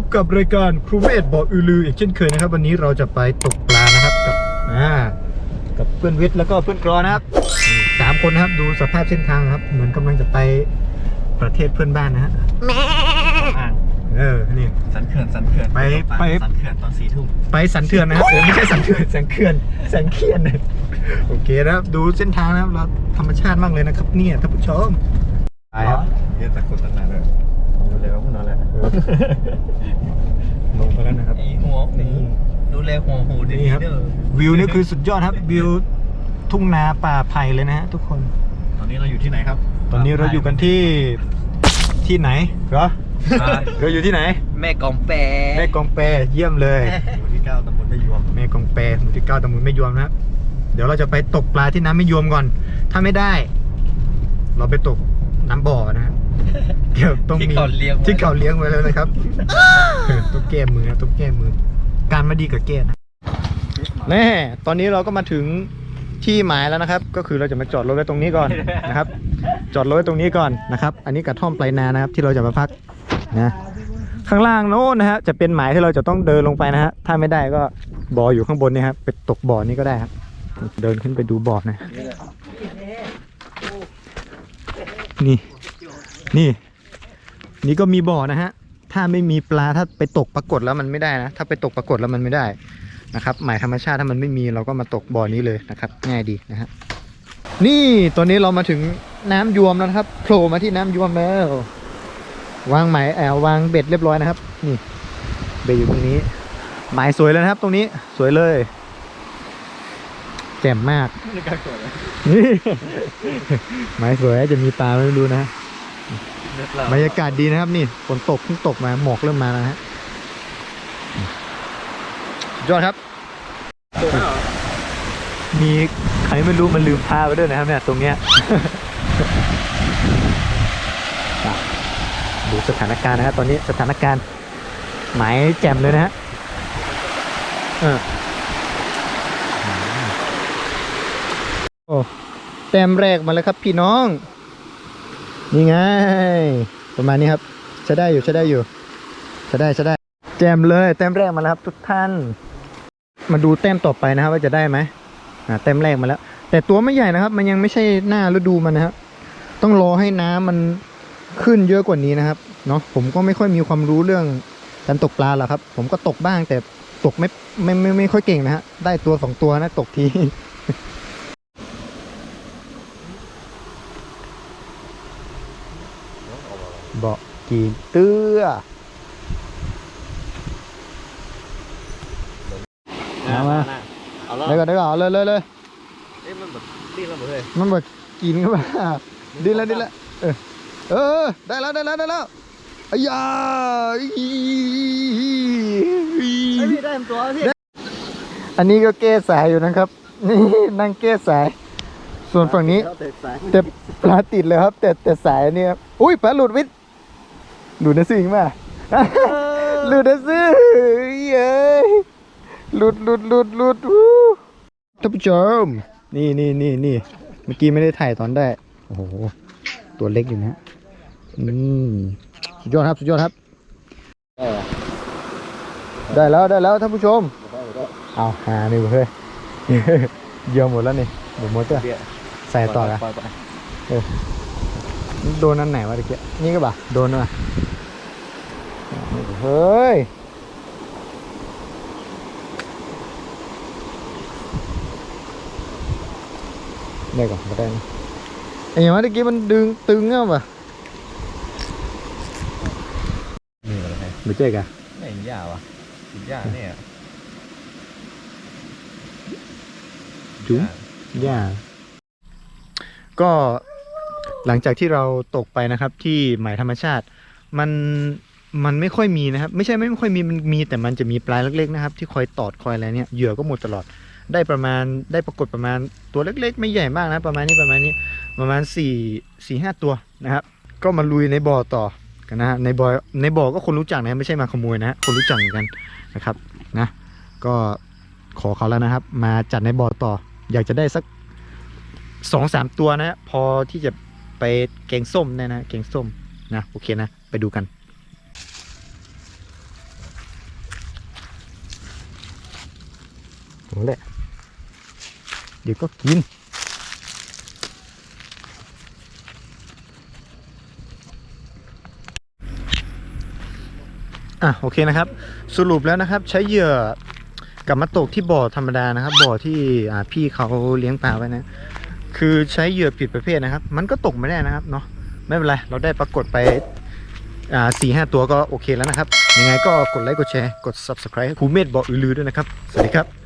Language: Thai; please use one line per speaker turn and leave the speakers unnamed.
บกับรายการครูเวทบอกอือลืออีกเช่นเคยนะครับ วันนี้เราจะไปตกปลานะครับกับอ่ากับเพื่อนวิทย์แล้วก็เพื่อนกรอนะครับนี่สามคนนะครับดูสภาพเส้นทางครับ เหมือนกำลังจะไปประเทศเพื่อนบ้านนะฮะ
อ่าง
เออนี่
สันเขื่อนสันเขื่อน
ไปไป
สันเขื่อนตอนสี่ทุ่ม
ไปสันเถื่อนนะครับเออไม่ใช่สันเถื่อนสันเขื่อนสันเขียนโอเคนะครับดูเส้นทางนะครับเราธรรมชาติมากเลยนะครับ เนี่ยท่านผู้ชมไปครับ
เยอะจากคนตั้งนานเลย ดูเลยว่าพวกนั้นแหละ
ลงไปแล้วนะครับ
ไอ้หัวหูดูแลหัวหูดี
นี่ครับ
เด้อ
วิวนี่คือสุดยอดครับวิวทุ่งนาป่าไผ่เลยนะฮะทุกคน
ตอนนี้เราอยู่ที่ไหนครับ
ตอนนี้เราอยู่กันที่ที่ไหนเหรอ
อ่า
เราอยู่ที่ไหน
แม่กองแป
แม่กองแปรเยี่ยมเลย
หมู่ที่เก้าตำบลแม่ยวม
แม่กองแปรหมู่ที่เก้าตำบลแม่ยวมนะครับ เดี๋ยวเราจะไปตกปลาที่น้ำแม่ยวมก่อน ถ้าไม่ได้ เราไปตกน้ำบ่อนะฮะ เดี๋ยวต้องมี
ที่เขาเลี้ยงไว้
ที่เขาเลี้ยงไว้แล้วนะครับต้องแก้มือนะต้องแก้มือ การมาดีกับแก้นะแน่ตอนนี้เราก็มาถึงที่หมายแล้วนะครับ ก็คือเราจะมาจอดรถไว้ตรงนี้ก่อนนะครับ จอดรถไว้ตรงนี้ก่อนนะครับ อันนี้กระท่อมปลายนานะครับ ที่เราจะมาพักนะข้างล่างโน้นนะฮะจะเป็นหมายที่เราจะต้องเดินลงไปนะฮะถ้าไม่ได้ก็บ่ออยู่ข้างบนนี่ครับไปตกบ่อนี้ก็ได้ครับเดินขึ้นไปดูบ่อนะ นี่ นี่ นี่ก็มีบ่อนะฮะ ถ้าไม่มีปลาถ้าไปตกปรากฏแล้วมันไม่ได้นะ ถ้าไปตกปรากฏแล้วมันไม่ได้นะครับ หมายธรรมชาติถ้ามันไม่มีเราก็มาตกบ่อนี้เลยนะครับ ง่ายดีนะฮะ นี่ตอนนี้เรามาถึงน้ำยวมแล้วนะครับ โผล่มาที่น้ำยวมแล้ว วางหมายแอลวางเบ็ดเรียบร้อยนะครับ นี่ เบ็ดอยู่ตรงนี้ หมายสวยเลยนะครับ ตรงนี้ สวยเลย แจ่มมาก
ไม่กล้าสวย
นี่หมายสวยจะมีปลาไม่รู้นะ บรรยากาศดีนะครับนี่ฝนตกเพิ่งตกมาหมอกเริ่มมาแล้วนะฮะสุดยอดครับมีใครไม่รู้มันลืมพาไปด้วยนะครับเนี่ยตรงเนี้ยอะดูสถานการณ์นะครับตอนนี้สถานการณ์หมายแจ่มเลยนะฮะเออโอ้แต้มแรกมาแล้วครับพี่น้อง นี่ไง ประมาณนี้ครับใช้ได้อยู่ใช้ได้อยู่ใช้ได้ใช้ได้แจมเลยแต้มแรกมาแล้วครับ ทุกท่าน มาดูแต้มต่อไปนะครับ ว่าจะได้ไหมอ่าแต้มแรกมาแล้ว แต่ตัวไม่ใหญ่นะครับ มันยังไม่ใช่หน้าฤดูมันนะครับต้องรอให้น้ำมันขึ้นเยอะกว่านี้นะครับเนาะผมก็ไม่ค่อยมีความรู้เรื่องการตกปลาหรอกครับ ผมก็ตกบ้างแต่ตกไม่ไม่ไม่ไม่ค่อยเก่งนะฮะได้ตัวสองตัวนะตกที เบาะกีนเตื้อเอามา
เอาแล้ว
เดี๋ยวก่อนเดี๋ยวก่อนเอาเลยเลยเลย
เอ๊ะมันแบบดิ้นแล้วเหมือนเลย
มันแบบกินเข้ามาดีแล้วดีแล้วเออเออได้แล้วได้แล้วได้แล้วอ้ยาอี
ไอ้พี่ได้ตัวพี่
อันนี้ก็เก้สายอยู่นะครับนี่นั่งเก้สาย ส่วนฝั่งนี้แต่ปลาติดเลยครับ แต่แต่สายเนี่ยอุ้ยปลาหลุดวิทย์ หลุดนะสิงมาหลุดนะสิเย้ยหลุดหลุดหลุดหลุดอู้ท่านผู้ชมนี่นี่นี่นี่เมื่อกี้ไม่ได้ถ่ายตอนได้ โอ้โห ตัวเล็กอยู่นะอืมสุดยอดครับ สุดยอดครับ ได้แล้วได้แล้วท่านผู้ชม เอาหานี่เว้ยเยอะหมดแล้วนี่หมดหมดจ้ะใส่ต่อละ
ปล่อยไป
โดนอันไหนวะตะเกียนี่ก็บ่ะโดนว่ะ เฮ้ยได้ก่อนก็ได้นะไอ้อย่างว่าตะกี้มันดึงตึงอะป่ะ
นี่อะไร
ไม่เจ๊กะ
ไม่เห็นยาวะเห็นยาเนี่ย
จุ๊ย่าก็หลังจากที่เราตกไปนะครับที่หมายธรรมชาติมัน มันไม่ค่อยมีนะครับ ไม่ใช่ไม่ค่อยมีมันมีแต่มันจะมีปลายเล็กๆนะครับ ที่คอยตอดคอยอะไรเนี่ยเหยื่อก็หมดตลอดได้ประมาณได้ปรากฏประมาณตัวเล็ก ๆ ไม่ใหญ่มากนะประมาณนี้ประมาณนี้ประมาณ4ี่สี่ห้าตัวนะครับ ก็มาลุยในบ่อต่อกันนะฮะในบ่อในบ่อก็คนรู้จักนะไม่ใช่มาขโมยนะคนรู้จักเหมือนกันนะครับนะ ก็ขอเขาแล้วนะครับ มาจัดในบ่อต่อ อยากจะได้สักสองสามตัวนะ พอที่จะไปแกงส้มเนี่ยนะแกงส้มนะโอเคนะ ไปดูกัน แหละ เดี๋ยวก็กิน อะโอเคนะครับ สรุปแล้วนะครับ ใช้เหยื่อกับมาตกที่บ่อธรรมดานะครับ บ่อที่อ่าพี่เขาเลี้ยงปลาไว้นะ คือใช้เหยื่อผิดประเภทนะครับ มันก็ตกไม่ได้นะครับเนาะไม่เป็นไร เราได้ปรากฏไปอ่าสี่ห้าตัวก็โอเคแล้วนะครับ ยังไงก็กดไลค์กดแชร์ กด subscribe ภูเมธบอกอือลือด้วยนะครับ สวัสดีครับ